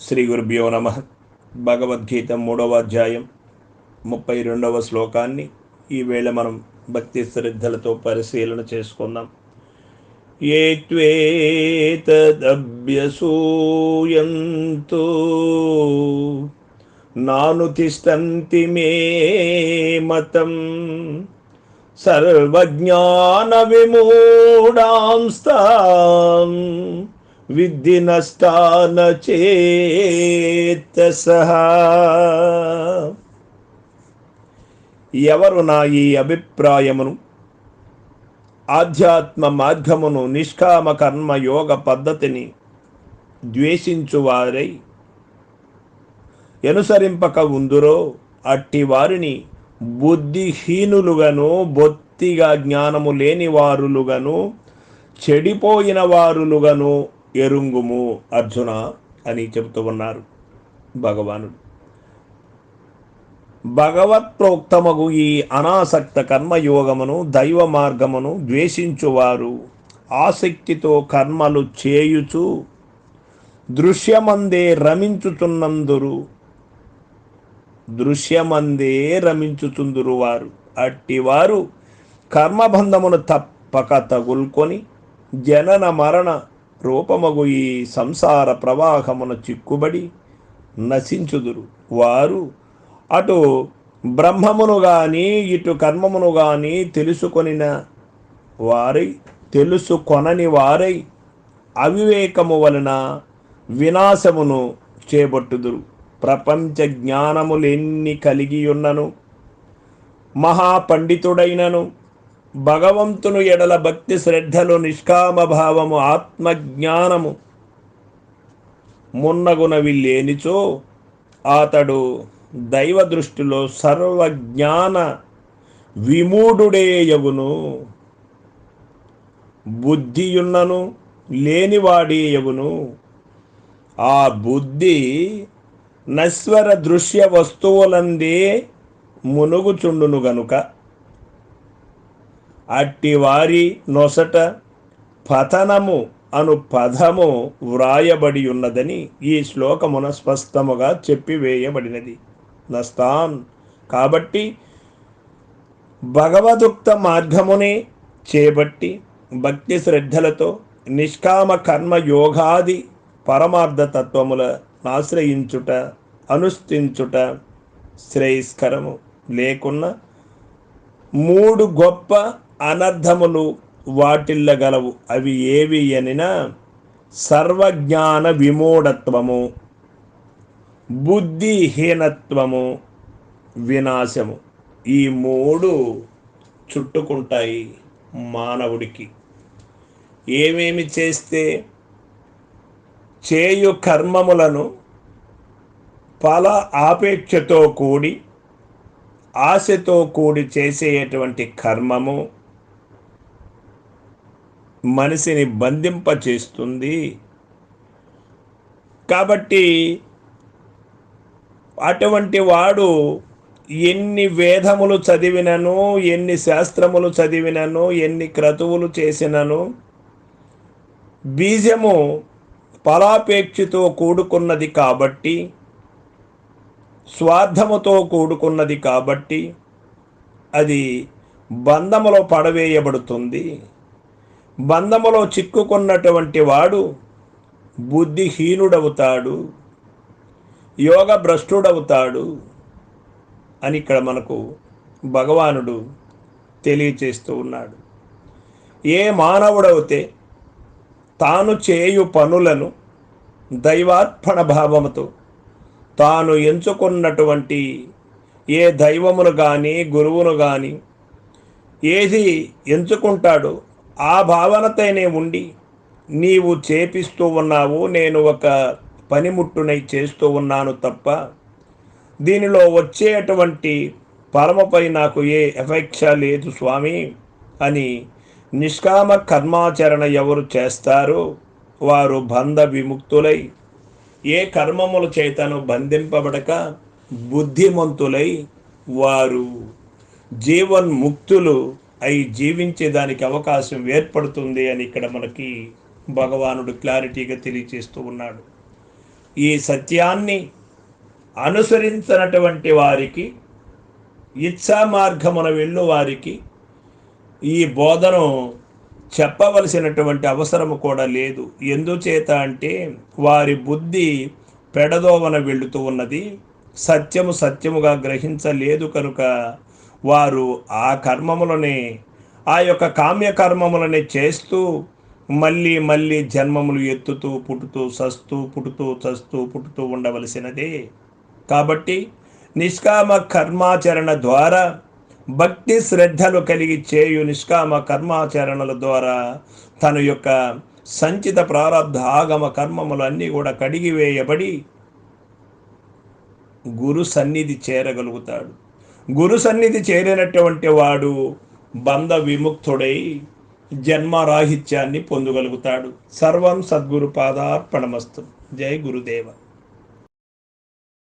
శ్రీ గురుభ్యో నమ. భగవద్గీత మూడవ అధ్యాయం ముప్పై రెండవ శ్లోకాన్ని ఈవేళ మనం భక్తి శ్రద్ధలతో పరిశీలన చేసుకుందాం. ఏ త్వేతదభ్యసూయంతో నాను తిష్టంతి మే మతం సర్వజ్ఞాన విమూఢాంస్తాం విద్ధి నష్టాన ఎవరు నా ఈ అభిప్రాయమును? ఆధ్యాత్మ మార్గమును నిష్కామ కర్మ యోగ పద్ధతిని ద్వేషించువారై అనుసరింపక ఉందురో అట్టి వారిని బుద్ధిహీనులుగాను బొత్తిగా జ్ఞానము లేని వారులుగాను చెడిపోయిన వారులుగాను ఎరుంగుము అర్జున అని చెబుతూ ఉన్నారు భగవానుడు. భగవత్ ప్రోక్తమగు ఈ అనాసక్త కర్మయోగమును దైవ మార్గమును ద్వేషించువారు. ఆసక్తితో కర్మలు చేయుచు దృశ్యమందే రమించుతున్నందురు దృశ్యమందే రమించుతుందురు వారు. అట్టివారు కర్మబంధమును తప్పక తగుల్కొని జనన మరణ రూపమగు ఈ సంసార ప్రవాహమున చిక్కుబడి నశించుదురు. వారు అటు బ్రహ్మమును గాని ఇటు కర్మమును గాని తెలుసుకొనిన వారై తెలుసుకొనని వారై అవివేకము వలన వినాశమును చేపట్టుదురు. ప్రపంచ జ్ఞానములెన్ని కలిగియున్నను మహాపండితుడైనను. భగవంతును ఎడల భక్తి శ్రద్ధలు నిష్కామభావము ఆత్మజ్ఞానము. మున్నగునవి లేనిచో అతడు దైవ దృష్టిలో సర్వజ్ఞాన విమూఢుడేయగును బుద్ధియున్నను లేనివాడేయగును ఆ బుద్ధి నశ్వర దృశ్య వస్తువులందే మునుగుచుండును గనుక. అట్టి వారి నొసట పతనము అను పదము వ్రాయబడి ఉన్నదని ఈ శ్లోకమున స్పష్టముగా చెప్పివేయబడినది. నస్తాన్. కాబట్టి భగవదుక్త మార్గమునే చేపట్టి భక్తి శ్రద్ధలతో నిష్కామ కర్మ యోగాది పరమార్థ తత్వముల ఆశ్రయించుట అనుష్ఠించుట శ్రేయస్కరము. లేకున్నా మూడు గొప్ప అనర్థములు వాటిల్లగలవు అవి ఏవి అనినా సర్వజ్ఞాన విమూఢత్వము బుద్ధిహీనత్వము వినాశము. ఈ మూడు చుట్టుకుంటాయి మానవుడికి. ఏమేమి చేస్తే చేయు కర్మములను ఫల ఆపేక్షతో కూడి ఆశతో కూడి చేసేటువంటి కర్మము మనిషిని బంధింపచేస్తుంది. కాబట్టి అటువంటి వాడు ఎన్ని వేదములు చదివినను ఎన్ని శాస్త్రములు చదివినను ఎన్ని క్రతువులు చేసినను బీజము ఫలాపేక్షతో కూడుకున్నది కాబట్టి స్వార్థముతో కూడుకున్నది కాబట్టి అది బంధములో పడవేయబడుతుంది. బంధములో చిక్కుకున్నటువంటి వాడు బుద్ధిహీనుడవుతాడు యోగ భ్రష్టుడవుతాడు అని ఇక్కడ మనకు భగవానుడు తెలియచేస్తూ ఉన్నాడు. ఏ మానవుడవుతే తాను చేయు పనులను దైవార్పణ భావముతో తాను ఎంచుకున్నటువంటి ఏ దైవమును కానీ గురువును కానీ ఏది ఎంచుకుంటాడో ఆ భావనతోనే ఉండి నీవు చేపిస్తూ ఉన్నావు నేను ఒక పనిముట్టునై చేస్తూ ఉన్నాను తప్ప దీనిలో వచ్చేటువంటి పరమపై నాకు ఏ ఎఫెక్ష లేదు స్వామి అని నిష్కామ కర్మాచరణ ఎవరు చేస్తారో వారు బంధ విముక్తులై ఏ కర్మముల చేతను బంధింపబడక బుద్ధిమంతులై వారు జీవన్ముక్తులు అయి జీవించేదానికి అవకాశం ఏర్పడుతుంది అని ఇక్కడ మనకి భగవానుడు క్లారిటీగా తెలియచేస్తూ ఉన్నాడు. ఈ సత్యాన్ని అనుసరించినటువంటి వారికి ఇచ్ఛా మార్గమున వెళ్ళు వారికి ఈ బోధను చెప్పవలసినటువంటి అవసరం కూడా లేదు. ఎందుచేత అంటే వారి బుద్ధి పెడదోవన వెళుతూ ఉన్నది. సత్యము సత్యముగా గ్రహించలేదు కనుక వారు ఆ కర్మములనే ఆ యొక్క కామ్య కర్మములనే చేస్తూ మళ్ళీ మళ్ళీ జన్మములు ఎత్తుతూ పుట్టుతూ సస్తూ పుట్టుతూ చస్తూ పుట్టుతూ ఉండవలసినదే. కాబట్టి నిష్కామ కర్మాచరణ ద్వారా భక్తి శ్రద్ధలు కలిగి చేయు నిష్కామ కర్మాచరణల ద్వారా తన యొక్క సంచిత ప్రారంధ ఆగమ కర్మములు అన్నీ కూడా కడిగివేయబడి గురు సన్నిధి చేరగలుగుతాడు. గురు సన్నిధి చేరినటువంటి వాడు బంధ విముక్తుడై జన్మరాహిత్యాన్ని పొందగలుగుతాడు. సర్వం సద్గురు పాదార్పణమస్తు. జై గురుదేవ.